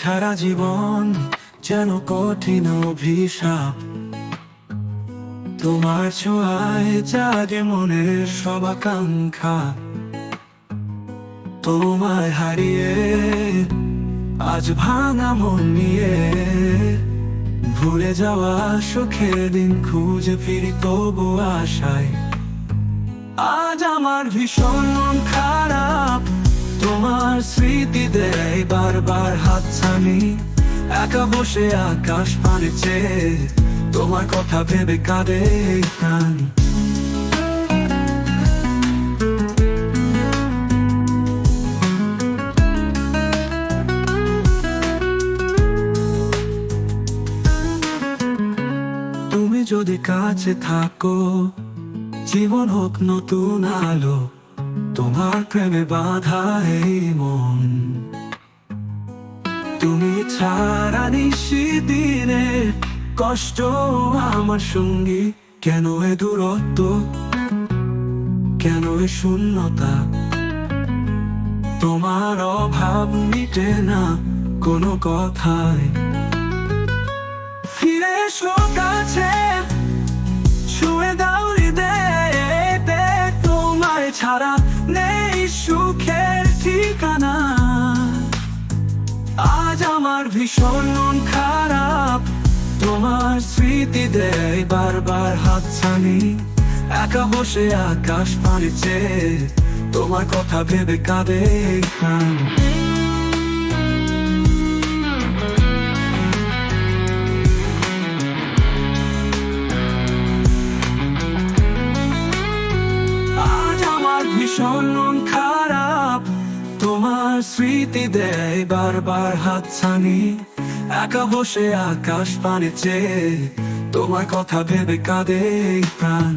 ছাড়া জীবন যেন কঠিন অভিশাপ। তোমার ছোঁয়ায় জাগে মনের সব আকাঙ্ক্ষা, তোমায় হারিয়ে আজ ভাঙা মন নিয়ে ভুলে যাওয়া সুখের দিন খুঁজে ফিরি তবু আশায়। আজ আমার ভীষণ মন তোমার স্মৃতি দেয় বারবার হাতছানি একা বসে আকাশ চেয়ে তোমার কথা ভেবে কাঁদে তুমি যদি কাছে থাকো, জীবন হোক নতুন আলো তোমার প্রেমে বাধা এই মন। তুমি ছাড়া নিশি দিনে কষ্ট আমার সঙ্গী, কেন এ দূরত্ব? কেন এ শূন্যতা? তোমার অভাব মিটে না কোনো কথায়। সুখের ঠিকানা। আজ আমার ভীষণ মন খারাপ। তোমার স্মৃতি দেয় বারবার হাত ছানি একা বসে আকাশ পানি তোমার কথা ভেবে কাঁদে ভীষণ মন খারাপ। তোমার স্মৃতি দেয় বারবার হাত ছানি একা বসে আকাশ পানে চেয়ে তোমার কথা ভেবে কাঁদে প্রাণ।